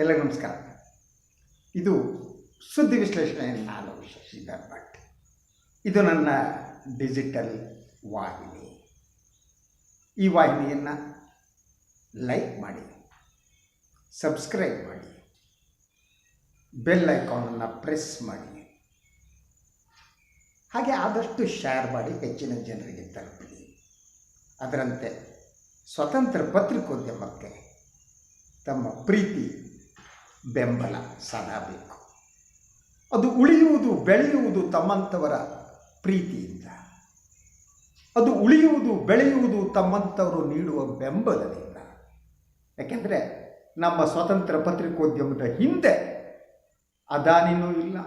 ಎಲ್ಲ ನಮಸ್ಕಾರ. ಇದು ಸುದ್ದಿ ವಿಶ್ಲೇಷಣೆ ನಾನು ಶಶಿಧರ್ ಭಟ್ ಇದು ನನ್ನ ಡಿಜಿಟಲ್ ವಾಹಿನಿ. ಈ ವಾಹಿನಿಯನ್ನು ಲೈಕ್ ಮಾಡಿ ಸಬ್ಸ್ಕ್ರೈಬ್ ಮಾಡಿ ಬೆಲ್ ಐಕಾನನ್ನು ಪ್ರೆಸ್ ಮಾಡಿ, ಹಾಗೆ ಆದಷ್ಟು ಶೇರ್ ಮಾಡಿ ಹೆಚ್ಚಿನ ಜನರಿಗೆ ತಲುಪಿ ಅದರಂತೆ ಸ್ವತಂತ್ರ ಪತ್ರಿಕೋದ್ಯಮಕ್ಕೆ ತಮ್ಮ ಪ್ರೀತಿ ಬೆಂಬಲ ಸದಾ ಅದು ಉಳಿಯುವುದು, ಬೆಳೆಯುವುದು ತಮ್ಮಂಥವರ ಪ್ರೀತಿಯಿಂದ. ಅದು ಉಳಿಯುವುದು, ಬೆಳೆಯುವುದು ತಮ್ಮಂಥವರು ನೀಡುವ ಬೆಂಬಲದಿಂದ. ಯಾಕೆಂದರೆ ನಮ್ಮ ಸ್ವತಂತ್ರ ಪತ್ರಿಕೋದ್ಯಮದ ಹಿಂದೆ ಅದಾನಿನೂ ಇಲ್ಲ,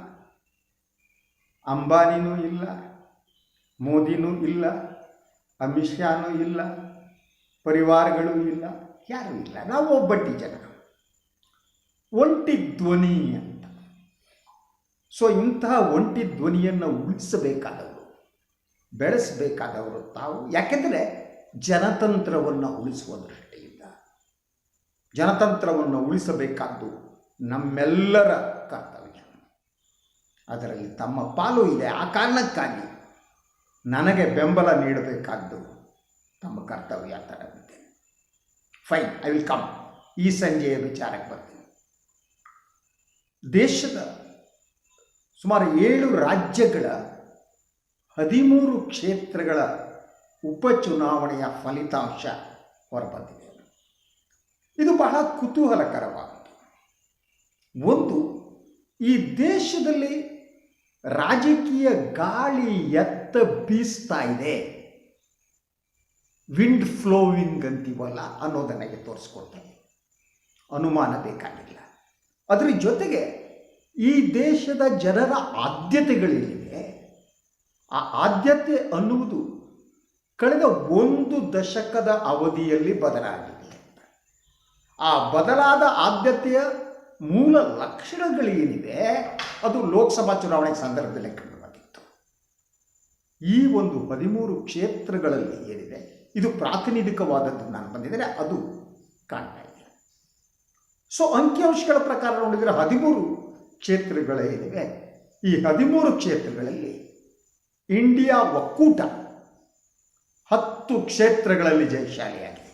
ಅಂಬಾನಿನೂ ಇಲ್ಲ, ಮೋದಿನೂ ಇಲ್ಲ, ಅಮಿತ್ ಶಾನೂ ಇಲ್ಲ, ಪರಿವಾರಗಳೂ ಇಲ್ಲ, ಯಾರೂ ಇಲ್ಲ. ನಾವು ಒಬ್ಬಟ್ಟಿ ಜನ ಒಂಟಿ ಧ್ವನಿ ಅಂತ. ಸೊ ಇಂತಹ ಒಂಟಿ ಧ್ವನಿಯನ್ನು ಉಳಿಸಬೇಕಾದವರು, ಬೆಳೆಸಬೇಕಾದವರು ತಾವು. ಯಾಕೆಂದರೆ ಜನತಂತ್ರವನ್ನು ಉಳಿಸುವ ದೃಷ್ಟಿಯಿಂದ, ಜನತಂತ್ರವನ್ನು ಉಳಿಸಬೇಕಾದ್ದು ನಮ್ಮೆಲ್ಲರ ಕರ್ತವ್ಯ. ಅದರಲ್ಲಿ ತಮ್ಮ ಪಾಲು ಇದೆ. ಆ ಕಾರಣಕ್ಕಾಗಿ ನನಗೆ ಬೆಂಬಲ ನೀಡಬೇಕಾದ್ದು ತಮ್ಮ ಕರ್ತವ್ಯ ಅಂತ ಫೈನ್ ಐ ವಿಲ್ ಕಮ್ ಈ ಸಂಜೆಯ ವಿಚಾರಕ್ಕೆ ಬರ್ತೀನಿ. ದೇಶದ ಸುಮಾರು ಏಳು ರಾಜ್ಯಗಳ ಹದಿಮೂರು ಕ್ಷೇತ್ರಗಳ ಉಪಚುನಾವಣೆಯ ಫಲಿತಾಂಶ ಹೊರಬಂದಿದೆ. ಇದು ಬಹಳ ಕುತೂಹಲಕರವಾದದ್ದು ಒಂದು, ಈ ದೇಶದಲ್ಲಿ ರಾಜಕೀಯ ಗಾಳಿ ಎತ್ತ ಬೀಸ್ತಾ ಇದೆ. ವಿಂಡ್ ಫ್ಲೋವಿಂಗ್ ಅಂತೀವಲ್ಲ ಅನ್ನೋದು ನನಗೆ ತೋರಿಸ್ಕೊಡ್ತದೆ ಅನುಮಾನ ಬೇಕಾಗಿಲ್ಲ. ಅದರ ಜೊತೆಗೆ ಈ ದೇಶದ ಜನರ ಆದ್ಯತೆಗಳೇನಿವೆ ಆ ಆದ್ಯತೆ ಅನ್ನುವುದು ಕಳೆದ ಒಂದು ದಶಕದ ಅವಧಿಯಲ್ಲಿ ಬದಲಾಗಿದೆ ಆ ಬದಲಾದ ಆದ್ಯತೆಯ ಮೂಲ ಲಕ್ಷಣಗಳೇನಿವೆ, ಅದು ಲೋಕಸಭಾ ಚುನಾವಣೆ ಸಂದರ್ಭದಲ್ಲಿ ಕಂಡುಬಂದಿತ್ತು. ಈ ಒಂದು ಹದಿಮೂರು ಕ್ಷೇತ್ರಗಳಲ್ಲಿ ಏನಿದೆ, ಇದು ಪ್ರಾತಿನಿಧಿಕವಾದದ್ದು ನಾನು ಬಂದಿದ್ದೇನೆ, ಅದು ಕಾಣ್ತಾ ಸೊ ಅಂಕಿಅಂಶಗಳ ಪ್ರಕಾರ ನೋಡಿದರೆ ಹದಿಮೂರು ಕ್ಷೇತ್ರಗಳೇನಿವೆ ಈ ಹದಿಮೂರು ಕ್ಷೇತ್ರಗಳಲ್ಲಿ ಇಂಡಿಯಾ ಒಕ್ಕೂಟ ಹತ್ತು ಕ್ಷೇತ್ರಗಳಲ್ಲಿ ಜಯಶಾಲಿಯಾಗಿದೆ.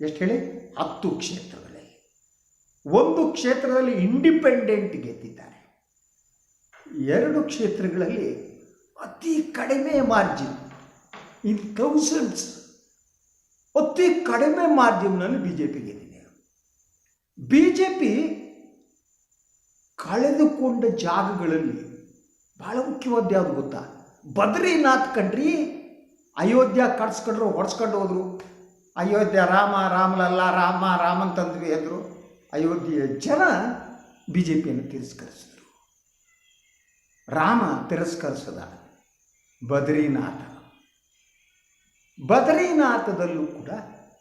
ಎಷ್ಟು ಹೇಳಿ? ಹತ್ತು ಕ್ಷೇತ್ರಗಳಲ್ಲಿ. ಒಂದು ಕ್ಷೇತ್ರದಲ್ಲಿ ಇಂಡಿಪೆಂಡೆಂಟ್ ಗೆದ್ದಿದ್ದಾರೆ. ಎರಡು ಕ್ಷೇತ್ರಗಳಲ್ಲಿ ಅತಿ ಕಡಿಮೆ ಮಾರ್ಜಿನ್ ಇನ್ ಥೌಸಂಡ್ಸ್ ಅತಿ ಕಡಿಮೆ ಮಾರ್ಜಿನ್ನಲ್ಲಿ ಬಿ ಜೆ ಪಿ ಗೆದ್ದಿದೆ ಬಿ ಜೆ ಪಿ ಕಳೆದುಕೊಂಡ ಜಾಗಗಳಲ್ಲಿ ಬಹಳ ಮುಖ್ಯವಾದ ಯಾವುದು ಗೊತ್ತಾ? ಬದ್ರಿನಾಥ್ ಕಂಡ್ರಿ, ಅಯೋಧ್ಯ ಕಟ್ಸ್ಕೊಂಡ್ರು ಹೊಡ್ಸ್ಕೊಂಡು ಹೋದ್ರು. ಅಯೋಧ್ಯ ರಾಮ, ರಾಮಲಲ್ಲ, ರಾಮ ರಾಮಂತಂದ್ವಿ ಅಂದರು ಅಯೋಧ್ಯೆಯ ಜನ ಬಿ ಜೆ ಪಿಯನ್ನು ತಿರಸ್ಕರಿಸಿದರು. ರಾಮ ತಿರಸ್ಕರಿಸದ ಬದ್ರಿನಾಥ. ಬದ್ರಿನಾಥದಲ್ಲೂ ಕೂಡ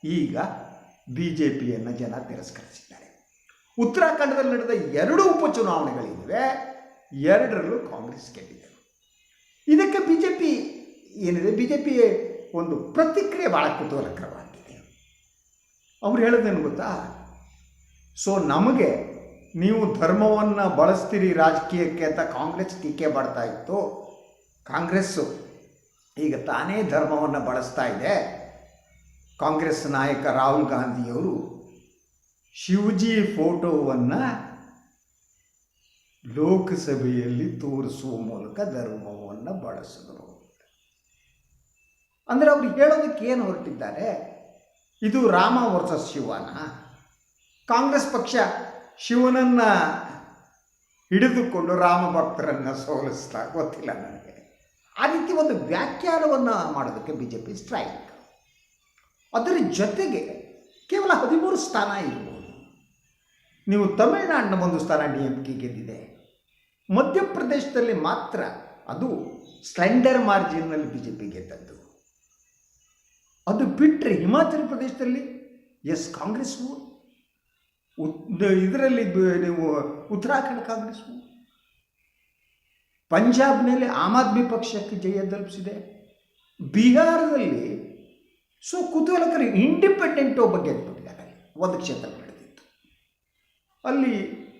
ಈಗ ಬಿ ಜೆ ಪಿಯನ್ನು ಜನ ತಿರಸ್ಕರಿಸಿದ್ದಾರೆ. ಉತ್ತರಾಖಂಡದಲ್ಲಿ ನಡೆದ ಎರಡು ಉಪಚುನಾವಣೆಗಳಿವೆ ಎರಡರಲ್ಲೂ ಕಾಂಗ್ರೆಸ್ ಗೆದ್ದಿದೆ. ಇದಕ್ಕೆ ಬಿ ಜೆ ಪಿ ಏನಿದೆ? ಬಿ ಜೆ ಪಿ ಒಂದು ಪ್ರತಿಕ್ರಿಯೆ ಭಾಳ ಕುತೂಹಲಕರವಾಗಿದೆ ಅವ್ರು ಹೇಳೋದೇನು ಗೊತ್ತಾ? ಸೊ ನಮಗೆ ನೀವು ಧರ್ಮವನ್ನು ಬಳಸ್ತೀರಿ ರಾಜಕೀಯಕ್ಕೆ ಅಂತ ಕಾಂಗ್ರೆಸ್ ಟೀಕೆ ಮಾಡ್ತಾ ಇತ್ತು. ಕಾಂಗ್ರೆಸ್ಸು ಈಗ ತಾನೇ ಧರ್ಮವನ್ನು ಬಳಸ್ತಾ ಇದೆ. ಕಾಂಗ್ರೆಸ್ ನಾಯಕ ರಾಹುಲ್ ಗಾಂಧಿಯವರು ಶಿವಜಿ ಫೋಟೋವನ್ನು ಲೋಕಸಭೆಯಲ್ಲಿ ತೋರಿಸುವ ಮೂಲಕ ಧರ್ಮವನ್ನು ಬಳಸಿದರು ಅಂದರೆ ಅವ್ರು ಹೇಳೋದಕ್ಕೆ ಏನು ಹೊರಟಿದ್ದಾರೆ? ಇದು ರಾಮ ವರ್ಸಸ್ ಶಿವನ. ಕಾಂಗ್ರೆಸ್ ಪಕ್ಷ ಶಿವನನ್ನು ಹಿಡಿದುಕೊಂಡು ರಾಮ ಭಕ್ತರನ್ನು ಸೋಲಿಸ್ತಾ ಗೊತ್ತಿಲ್ಲ ನನಗೆ. ಆ ರೀತಿ ಒಂದು ವ್ಯಾಖ್ಯಾನವನ್ನು ಮಾಡೋದಕ್ಕೆ ಬಿ ಜೆ ಪಿ ಸ್ಟ್ರೈಕ್ ಅದರ ಜೊತೆಗೆ ಕೇವಲ ಹದಿಮೂರು ಸ್ಥಾನ ಇರ್ಬೋದು ನೀವು ತಮಿಳುನಾಡಿನ ಒಂದು ಸ್ಥಾನ ಡಿ ಎಂ ಕೆ ಗೆದ್ದಿದೆ. ಮಧ್ಯಪ್ರದೇಶದಲ್ಲಿ ಮಾತ್ರ ಅದು ಸ್ಲೆಂಡರ್ ಮಾರ್ಜಿನ್ನಲ್ಲಿ ಬಿ ಜೆ ಪಿ ಗೆದ್ದದ್ದು. ಅದು ಬಿಟ್ಟರೆ ಹಿಮಾಚಲ ಪ್ರದೇಶದಲ್ಲಿ ಎಸ್ ಕಾಂಗ್ರೆಸ್ಸು ಇದರಲ್ಲಿ ನೀವು ಉತ್ತರಾಖಂಡ ಕಾಂಗ್ರೆಸ್ಸು ಪಂಜಾಬ್ನಲ್ಲಿ ಆಮ್ ಆದ್ಮಿ ಪಕ್ಷಕ್ಕೆ ಜಯ ತಲುಪಿಸಿದೆ. ಬಿಹಾರದಲ್ಲಿ ಸೊ ಕುತೂಹಲಕರ, ಇಂಡಿಪೆಂಡೆಂಟ್ ಒಬ್ಬ ಗೆದ್ದುಬಿಟ್ಟಿದ್ದಾರೆ ಒಂದು ಕ್ಷೇತ್ರ ಅಲ್ಲಿ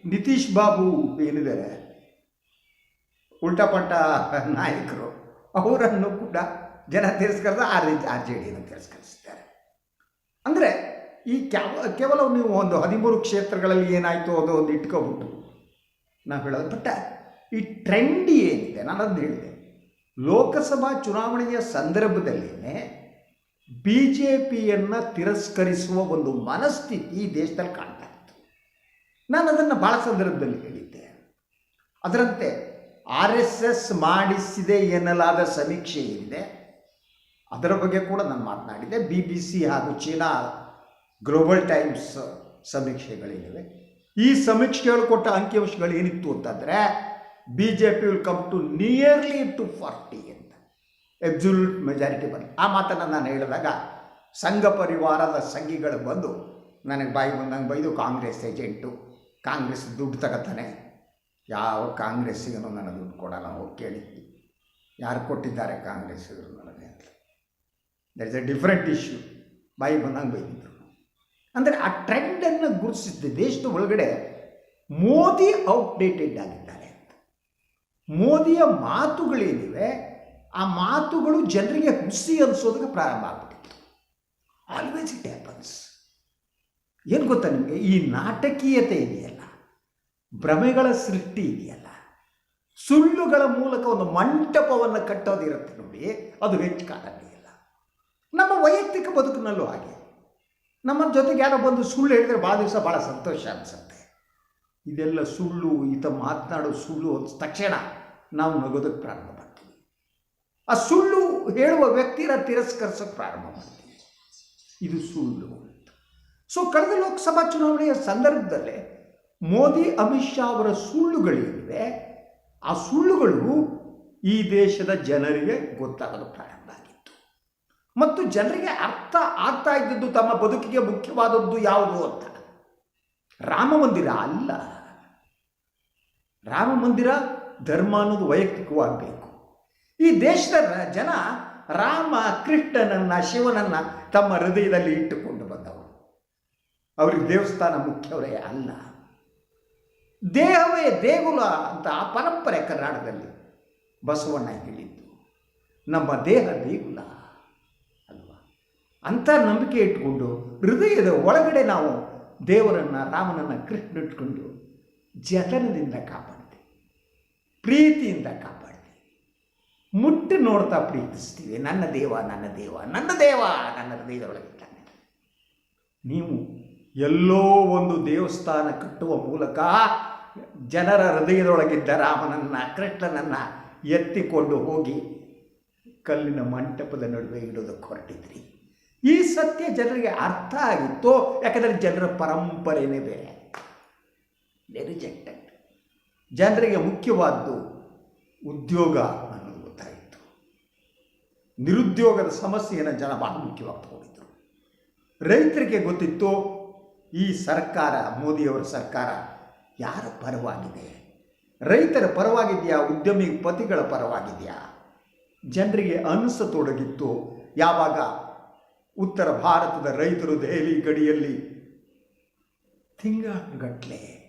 ನಿತೀಶ್ ಬಾಬು ಏನಿದ್ದಾರೆ? ಉಲ್ಟಾಪಟ್ಟ ನಾಯಕರು. ಅವರನ್ನು ಕೂಡ ಜನ ತಿರಸ್ಕರಿಸ ಆರ್ ಆರ್ ಜೆ ಡಿಯನ್ನು ತಿರಸ್ಕರಿಸಿದ್ದಾರೆ. ಅಂದರೆ ಈ ಕ್ಯಾವ, ಕೇವಲ ನೀವು ಒಂದು ಹದಿಮೂರು ಕ್ಷೇತ್ರಗಳಲ್ಲಿ ಏನಾಯಿತು ಅದು ಒಂದು ಇಟ್ಕೊಬಿಟ್ಟು ನಾವು ಹೇಳೋದು. ಬಟ್ಟ ಈ ಟ್ರೆಂಡ್ ಏನಿದೆ? ನಾನು ಅದನ್ನು ಹೇಳಿದೆ. ಲೋಕಸಭಾ ಚುನಾವಣೆಯ ಸಂದರ್ಭದಲ್ಲೇ ಬಿ ಜೆ ಪಿಯನ್ನು ತಿರಸ್ಕರಿಸುವ ಒಂದು ಮನಸ್ಥಿತಿ ಈ ದೇಶದಲ್ಲಿ ಕಾಣ್ತಾ ಇತ್ತು ನಾನು ಅದನ್ನು ಭಾಳ ಸಂದರ್ಭದಲ್ಲಿ ಹೇಳಿದ್ದೆ. ಅದರಂತೆ ಆರ್ ಎಸ್ ಎಸ್ ಮಾಡಿಸಿದೆ ಎನ್ನಲಾದ ಸಮೀಕ್ಷೆ ಏನಿದೆ, ಅದರ ಬಗ್ಗೆ ಕೂಡ ನಾನು ಮಾತನಾಡಿದೆ ಬಿ ಬಿ ಸಿ ಹಾಗೂ ಚೀನಾ ಗ್ಲೋಬಲ್ ಟೈಮ್ಸ್ ಸಮೀಕ್ಷೆಗಳೇನಿವೆ ಈ ಸಮೀಕ್ಷೆಗಳು ಕೊಟ್ಟ ಅಂಕಿಅಂಶಗಳು ಏನಿತ್ತು ಅಂತಂದರೆ, B J P will come to nearly two forty ಅಂತ. ಎಬ್ಸುಲ್ಯೂಟ್ ಮೆಜಾರಿಟಿ ಬಂದು ಆ ಮಾತನ್ನು ನಾನು ಹೇಳಿದಾಗ ಸಂಘ ಪರಿವಾರದ ಸಂಘಿಗಳು ಬಂದು, ನನಗೆ ಬಾಯಿ ಬಂದಂಗೆ ಬೈದು, ಕಾಂಗ್ರೆಸ್ ಏಜೆಂಟು ಕಾಂಗ್ರೆಸ್ ದುಡ್ಡು ತಗೋತಾನೆ. ಯಾವ ಕಾಂಗ್ರೆಸ್ಸಿಗೂ ನನ್ನ ದುಡ್ಡು ಕೊಡೋಲ್ಲ ಹೋಗಿ ಕೇಳಿ. ಯಾರು ಕೊಟ್ಟಿದ್ದಾರೆ ಕಾಂಗ್ರೆಸ್ ಇದ್ರು ನನಗೆ ಅಂತ. There is a different issue ಬಾಯಿ ಬಂದಂಗೆ ಬೈದಿದ್ರು ಅಂದರೆ ಆ ಟ್ರೆಂಡನ್ನು ಗುರುತಿಸಿದ್ದೆ. ದೇಶದ ಒಳಗಡೆ ಮೋದಿ ಔಟ್ಡೇಟೆಡ್ ಆಗಿದ್ದಾರೆ ಅಂತ. ಮೋದಿಯ ಮಾತುಗಳೇನಿವೆ, ಆ ಮಾತುಗಳು ಜನರಿಗೆ ಹುಸಿ ಅನಿಸೋದಕ್ಕೆ ಪ್ರಾರಂಭ ಆಗ್ಬಿಟ್ಟಿತ್ತು. ಆಲ್ವೇಸ್ ಇಟ್ ಹ್ಯಾಪನ್ಸ್ ಏನು ಗೊತ್ತಾ ನಿಮಗೆ? ಈ ನಾಟಕೀಯತೆ ಇದೆಯಲ್ಲ. ಭ್ರಮೆಗಳ ಸೃಷ್ಟಿ ಇದೆಯಲ್ಲ. ಸುಳ್ಳುಗಳ ಮೂಲಕ ಒಂದು ಮಂಟಪವನ್ನು ಕಟ್ಟೋದಿರುತ್ತೆ ನೋಡಿ, ಅದು ಹೆಚ್ಚು ಇಲ್ಲ ನಮ್ಮ ವೈಯಕ್ತಿಕ ಬದುಕಿನಲ್ಲೂ ಹಾಗೆ. ನಮ್ಮ ಜೊತೆಗೆ ಯಾರೋ ಬಂದು ಸುಳ್ಳು ಹೇಳಿದರೆ ಭಾಳ ದಿವಸ ಭಾಳ ಸಂತೋಷ ಅನಿಸುತ್ತೆ. ಇದೆಲ್ಲ ಸುಳ್ಳು, ಈತ ಮಾತನಾಡೋ ಸುಳ್ಳು ಅಂದ ತಕ್ಷಣ ನಾವು ನಗೋದಕ್ಕೆ ಪ್ರಾರಂಭ ಮಾಡ್ತೀವಿ. ಆ ಸುಳ್ಳು ಹೇಳುವ ವ್ಯಕ್ತಿನ ತಿರಸ್ಕರಿಸೋಕ್ಕೆ ಪ್ರಾರಂಭ ಮಾಡ್ತೀವಿ. ಇದು ಸುಳ್ಳು ಅಂತ. ಸೊ ಕಳೆದ ಲೋಕಸಭಾ ಚುನಾವಣೆಯ ಸಂದರ್ಭದಲ್ಲೇ ಮೋದಿ, ಅಮಿತ್ ಶಾ ಅವರ ಸುಳ್ಳುಗಳೇನಿವೆ ಆ ಸುಳ್ಳುಗಳು ಈ ದೇಶದ ಜನರಿಗೆ ಗೊತ್ತಾಗಲು ಪ್ರಾರಂಭ ಆಗಿತ್ತು ಮತ್ತು ಜನರಿಗೆ ಅರ್ಥ ಆಗ್ತಾ ಇದ್ದದ್ದು ತಮ್ಮ ಬದುಕಿಗೆ ಮುಖ್ಯವಾದದ್ದು ಯಾವುದು ಅಂತ. ರಾಮ ಮಂದಿರ ಅಲ್ಲ. ರಾಮ ಮಂದಿರ ಧರ್ಮ ಅನ್ನೋದು ವೈಯಕ್ತಿಕವಾಗಬೇಕು. ಈ ದೇಶದ ಜನ ರಾಮ, ಕೃಷ್ಣನನ್ನ, ಶಿವನನ್ನ ತಮ್ಮ ಹೃದಯದಲ್ಲಿ ಇಟ್ಟುಕೊಂಡು ಬಂದವರು. ಅವರಿಗೆ ದೇವಸ್ಥಾನ ಮುಖ್ಯವರೇ ಅಲ್ಲ. ದೇಹವೇ ದೇಗುಲ ಅಂತ ಆ ಪರಂಪರೆ ಕರ್ನಾಟಕದಲ್ಲಿ ಬಸವಣ್ಣ ಹೇಳಿದ್ದು. ನಮ್ಮ ದೇಹ ದೇಗುಲ ಅಲ್ವಾ? ಅಂಥ ನಂಬಿಕೆ ಇಟ್ಕೊಂಡು ಹೃದಯದ ಒಳಗಡೆ ನಾವು ದೇವರನ್ನು, ರಾಮನನ್ನು ಕೃಷ್ಣ ಇಟ್ಕೊಂಡು ಜತನದಿಂದ ಕಾಪಾಡ್ತೀವಿ. ಪ್ರೀತಿಯಿಂದ ಕಾಪಾಡ್ತೀವಿ. ಮುಟ್ಟಿ ನೋಡ್ತಾ ಪ್ರೀತಿಸ್ತೀವಿ. ನನ್ನ ದೇವ ನನ್ನ ದೇವ ನನ್ನ ದೇವ, ನನ್ನ ಹೃದಯದೊಳಗಿದ್ದಾನೆ. ನೀವು ಎಲ್ಲೋ ಒಂದು ದೇವಸ್ಥಾನ ಕಟ್ಟುವ ಮೂಲಕ ಜನರ ಹೃದಯದೊಳಗಿದ್ದ ರಾಮನನ್ನು, ಕೃಷ್ಣನನ್ನು ಎತ್ತಿಕೊಂಡು ಹೋಗಿ ಕಲ್ಲಿನ ಮಂಟಪದ ನಡುವೆ ಇಡೋದಕ್ಕೆ ಹೊರಟಿದ್ರಿ. ಈ ಸತ್ಯ ಜನರಿಗೆ ಅರ್ಥ ಆಗಿತ್ತು? ಯಾಕಂದರೆ ಜನರ ಪರಂಪರೆಯೇ ಬೇರೆ. ರಿಜೆಕ್ಟೆಡ್ ಜನರಿಗೆ ಮುಖ್ಯವಾದ್ದು ಉದ್ಯೋಗ ಅನ್ನೋದು ಗೊತ್ತಾಯಿತು. ನಿರುದ್ಯೋಗದ ಸಮಸ್ಯೆಯನ್ನು ಜನ ಬಹಳ ಮುಖ್ಯವಾಗಿ ತಗೊಂಡಿದ್ರು. ರೈತರಿಗೆ ಗೊತ್ತಿತ್ತು? ಈ ಸರ್ಕಾರ, ಮೋದಿಯವರ ಸರ್ಕಾರ ಯಾರ ಪರವಾಗಿದೆ ರೈತರ ಪರವಾಗಿದೆಯಾ? ಉದ್ಯಮಿ ಪತಿಗಳ ಪರವಾಗಿದೆಯಾ? ಜನರಿಗೆ ಅನಿಸತೊಡಗಿತ್ತು ಯಾವಾಗ? ಉತ್ತರ ಭಾರತದ ರೈತರು ದೆಹಲಿ ಗಡಿಯಲ್ಲಿ ತಿಂಗಳಗಟ್ಟಲೆ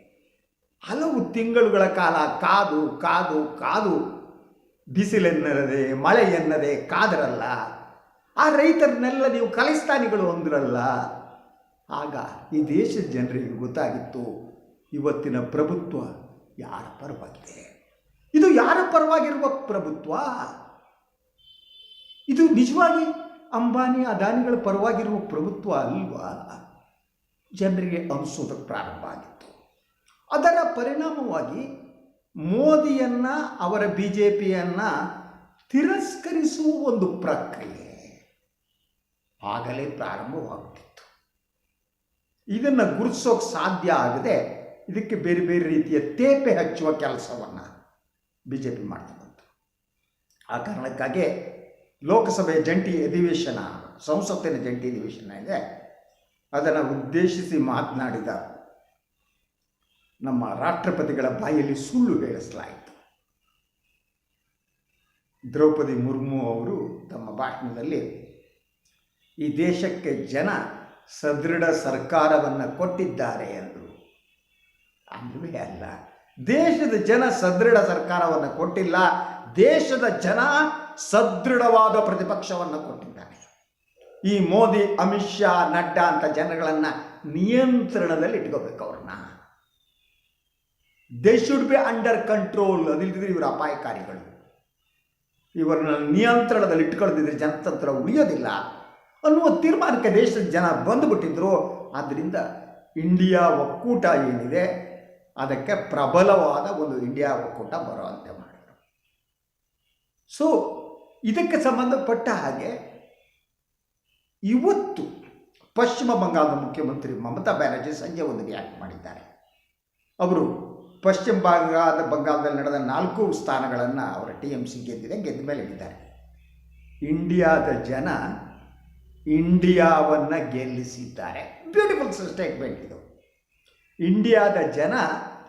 ಹಲವು ತಿಂಗಳುಗಳ ಕಾಲ ಕಾದು ಕಾದು ಕಾದು. ಬಿಸಿಲೆನ್ನದೆ ಮಳೆ ಎನ್ನದೆ ಕಾದರಲ್ಲ. ಆ ರೈತರನ್ನೆಲ್ಲ ನೀವು ಕಲಿಸ್ತಾನಿಗಳು ಅಂದ್ರಲ್ಲ. ಆಗ ಈ ದೇಶದ ಜನರಿಗೆ ಗೊತ್ತಾಗಿತ್ತು. ಇವತ್ತಿನ ಪ್ರಭುತ್ವ ಯಾರ ಪರವಾಗಿದೆ? ಇದು ಯಾರ ಪರವಾಗಿರುವ ಪ್ರಭುತ್ವ? ಇದು ನಿಜವಾಗಿ ಅಂಬಾನಿ ಅದಾನಿಗಳ ಪರವಾಗಿರುವ ಪ್ರಭುತ್ವ ಅಲ್ವಾ? ಜನರಿಗೆ ಅನಿಸೋದಕ್ಕೆ ಪ್ರಾರಂಭ ಆಗಿತ್ತು. ಅದರ ಪರಿಣಾಮವಾಗಿ ಮೋದಿಯನ್ನು, ಅವರ ಬಿ ಜೆ ಪಿಯನ್ನು ತಿರಸ್ಕರಿಸುವ ಒಂದು ಪ್ರಕ್ರಿಯೆ ಆಗಲೇ ಪ್ರಾರಂಭವಾಗುತ್ತಿತ್ತು ಇದನ್ನು ಗುರುತಿಸೋಕೆ ಸಾಧ್ಯ ಆಗದೆ ಇದಕ್ಕೆ ಬೇರೆ ಬೇರೆ ರೀತಿಯ ತೇಪೆ ಹಚ್ಚುವ ಕೆಲಸವನ್ನು ಬಿ ಜೆ ಪಿ ಮಾಡ್ತಾ ಆ ಕಾರಣಕ್ಕಾಗಿ ಲೋಕಸಭೆಯ ಜಂಟಿ ಅಧಿವೇಶನ, ಸಂಸತ್ತಿನ ಜಂಟಿ ಅಧಿವೇಶನ ಇದೆ. ಅದನ್ನು ಉದ್ದೇಶಿಸಿ ಮಾತನಾಡಿದ ನಮ್ಮ ರಾಷ್ಟ್ರಪತಿಗಳ ಬಾಯಲ್ಲಿ ಸುಳ್ಳು ಹೇಳಿಸಲಾಯಿತು ದ್ರೌಪದಿ ಮುರ್ಮು ಅವರು ತಮ್ಮ ಭಾಷಣದಲ್ಲಿ, ಈ ದೇಶಕ್ಕೆ ಜನ ಸದೃಢ ಸರ್ಕಾರವನ್ನು ಕೊಟ್ಟಿದ್ದಾರೆ ಎಂದರು ಅಲ್ವೇ ಅಲ್ಲ. ದೇಶದ ಜನ ಸದೃಢ ಸರ್ಕಾರವನ್ನು ಕೊಟ್ಟಿಲ್ಲ. ದೇಶದ ಜನ ಸದೃಢವಾದ ಪ್ರತಿಪಕ್ಷವನ್ನು ಕೊಟ್ಟಿದ್ದಾರೆ. ಈ ಮೋದಿ, ಅಮಿತ್ ಶಾ, ನಡ್ಡಾ ಅಂತ ಜನಗಳನ್ನು ನಿಯಂತ್ರಣದಲ್ಲಿ ಇಟ್ಕೋಬೇಕು ಅವ್ರನ್ನ. They should be under control ಅದಿಲ್ಲದಿದ್ರೆ ಇವರು ಅಪಾಯಕಾರಿಗಳು. ಇವರನ್ನ ನಿಯಂತ್ರಣದಲ್ಲಿ ಇಟ್ಕೊಳ್ಳದಿದ್ರೆ ಜನತಂತ್ರ ಉಳಿಯೋದಿಲ್ಲ. ಅನ್ನುವ ತೀರ್ಮಾನಕ್ಕೆ ದೇಶದ ಜನ ಬಂದುಬಿಟ್ಟಿದ್ರು. ಆದ್ದರಿಂದ ಇಂಡಿಯಾ ಒಕ್ಕೂಟ ಏನಿದೆ? ಅದಕ್ಕೆ ಪ್ರಬಲವಾದ ಒಂದು ಇಂಡಿಯಾ ಒಕ್ಕೂಟ ಬರುವಂತೆ ಮಾಡಿದರು. ಸೊ ಇದಕ್ಕೆ ಸಂಬಂಧಪಟ್ಟ ಹಾಗೆ ಇವತ್ತು ಪಶ್ಚಿಮ ಬಂಗಾಳದ ಮುಖ್ಯಮಂತ್ರಿ ಮಮತಾ ಬ್ಯಾನರ್ಜಿ ಸಂಜೆ ಒಂದು ರಿಯಾಕ್ಟ್ ಮಾಡಿದ್ದಾರೆ. ಅವರು ಪಶ್ಚಿಮ ಬಂಗಾಳದ, ಬಂಗಾಳದಲ್ಲಿ ನಡೆದ ನಾಲ್ಕು ಸ್ಥಾನಗಳನ್ನು ಅವರ ಟಿ ಎಂ ಸಿ ಗೆದ್ದಿದೆ, ಗೆದ್ದ ಮೇಲೆ ಹೇಳಿದ್ದಾರೆ ಇಂಡಿಯಾದ ಜನ ಇಂಡಿಯಾವನ್ನು ಗೆಲ್ಲಿಸಿದ್ದಾರೆ. ಬ್ಯೂಟಿಫುಲ್ ಸ್ಟೇಟ್ಮೆಂಟ್ ಇದು. ಇಂಡಿಯಾದ ಜನ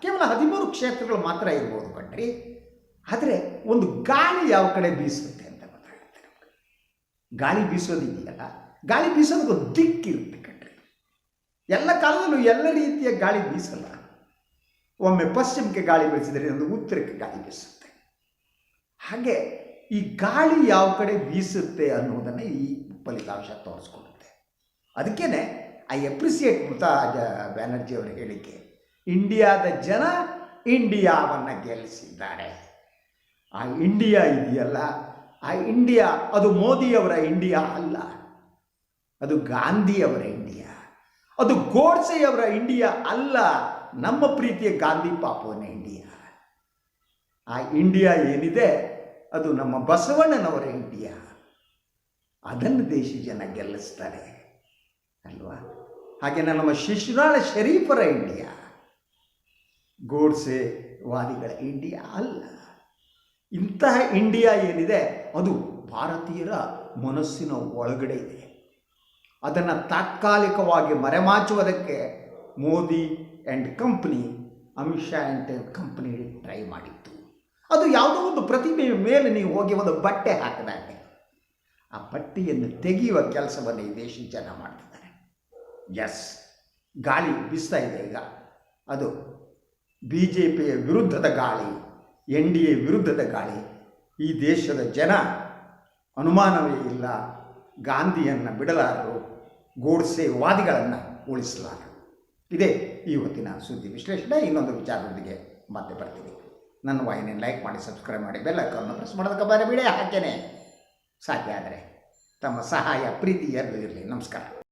ಕೇವಲ ಹದಿಮೂರು ಕ್ಷೇತ್ರಗಳು ಮಾತ್ರ ಇರ್ಬೋದು ಕಣ್ರಿ. ಆದರೆ ಒಂದು ಗಾಳಿ ಯಾವ ಕಡೆ ಬೀಸುತ್ತೆ ಅಂತ ಗೊತ್ತಾಗುತ್ತೆ ನಮಗೆ. ಗಾಳಿ ಬೀಸೋದಿದೆಯಲ್ಲ ಗಾಳಿ ಬೀಸೋದಕ್ಕೆ ದಿಕ್ಕಿರುತ್ತೆ ಕಣ್ರಿ. ಎಲ್ಲ ಕಾಲದಲ್ಲೂ ಎಲ್ಲ ರೀತಿಯ ಗಾಳಿ ಬೀಸಲ್ಲ. ಒಮ್ಮೆ ಪಶ್ಚಿಮಕ್ಕೆ ಗಾಳಿ ಬೀಸಿದರೆ ಒಂದು ಉತ್ತರಕ್ಕೆ ಗಾಳಿ ಬೀಸುತ್ತೆ. ಹಾಗೆ ಈ ಗಾಳಿ ಯಾವ ಕಡೆ ಬೀಸುತ್ತೆ ಅನ್ನೋದನ್ನು ಈ ಫಲಿತಾಂಶ ತೋರಿಸ್ಕೊಡುತ್ತೆ. ಅದಕ್ಕೇ ಐ ಅಪ್ರಿಸಿಯೇಟ್ ಮಮತಾ ಜ- ಬ್ಯಾನರ್ಜಿ ಅವರ ಹೇಳಿಕೆ. ಇಂಡಿಯಾದ ಜನ ಇಂಡಿಯಾವನ್ನು ಗೆಲ್ಲಿಸಿದ್ದಾರೆ. ಆ ಇಂಡಿಯಾ ಇದೆಯಲ್ಲ? ಆ ಇಂಡಿಯಾ ಅದು ಮೋದಿಯವರ ಇಂಡಿಯಾ ಅಲ್ಲ. ಅದು ಗಾಂಧಿಯವರ ಇಂಡಿಯಾ ಅದು ಗೋಡ್ಸೆಯವರ ಇಂಡಿಯಾ ಅಲ್ಲ. ನಮ್ಮ ಪ್ರೀತಿಯ ಗಾಂಧಿ ಪಾಪುವನ ಇಂಡಿಯಾ ಆ ಇಂಡಿಯಾ ಏನಿದೆ? ಅದು ನಮ್ಮ ಬಸವಣ್ಣನವರ ಇಂಡಿಯಾ ಅದನ್ನು ದೇಶಿ ಜನ ಗೆಲ್ಲಿಸ್ತಾರೆ. ಅಲ್ವಾ? ಹಾಗೆ ನಮ್ಮ ಶಿಶುನಾಳ ಶರೀಫರ ಇಂಡಿಯಾ, ಗೋಡ್ಸೆ ವಾದಿಗಳ ಇಂಡಿಯಾ ಅಲ್ಲ. ಇಂತಹ ಇಂಡಿಯಾ ಏನಿದೆ, ಅದು ಭಾರತೀಯರ ಮನಸ್ಸಿನ ಒಳಗಡೆ ಇದೆ. ಅದನ್ನು ತಾತ್ಕಾಲಿಕವಾಗಿ ಮರೆಮಾಚುವುದಕ್ಕೆ Modi and company Amit Shah and company try ಮಾಡಿತ್ತು. ಅದು ಯಾವುದೋ ಒಂದು ಪ್ರತಿಮೆ ಮೇಲೆ ನೀವು ಹೋಗಿ ಒಂದು ಬಟ್ಟೆ ಹಾಕಿದಾಗೆ. ಆ ಬಟ್ಟೆಯನ್ನು ತೆಗೆಯುವ ಕೆಲಸವನ್ನು ಈ ದೇಶದ ಜನ ಮಾಡ್ತಿದ್ದಾರೆ ಎಸ್ ಗಾಳಿ ಬೀಸ್ತಾ ಇದೆ ಈಗ. ಅದು ಬಿ ಜೆ ಪಿಯ ವಿರುದ್ಧದ ಗಾಳಿ, ಎನ್ ಡಿ ಎ ವಿರುದ್ಧದ ಗಾಳಿ. ಈ ದೇಶದ ಜನ ಅನುಮಾನವೇ ಇಲ್ಲ ಗಾಂಧಿಯನ್ನು ಬಿಡಲಾರರು ಗೋಡ್ಸೆ ವಾದಿಗಳನ್ನು ಉಳಿಸಲಾರ ಇದೇ ಇವತ್ತಿನ ಸುದ್ದಿ ವಿಶ್ಲೇಷಣೆ. ಇನ್ನೊಂದು ವಿಚಾರದೊಂದಿಗೆ ಮತ್ತೆ ಬರ್ತೀನಿ. ನನ್ನ ವಾಹಿನಿಯನ್ನು ಲೈಕ್ ಮಾಡಿ, ಸಬ್ಸ್ಕ್ರೈಬ್ ಮಾಡಿ ಬೆಲ್ಲ ಐಕಾನ್ನ ಪ್ರೆಸ್ ಮಾಡೋದಕ್ಕೆ ಬರಬೇಡಿ ಬಿಡೇ. ಹಾಕೇನೆ ಸಾಧ್ಯ ಆದರೆ ತಮ್ಮ ಸಹಾಯ, ಪ್ರೀತಿ ಎರಡೂ ಇರಲಿ. ನಮಸ್ಕಾರ.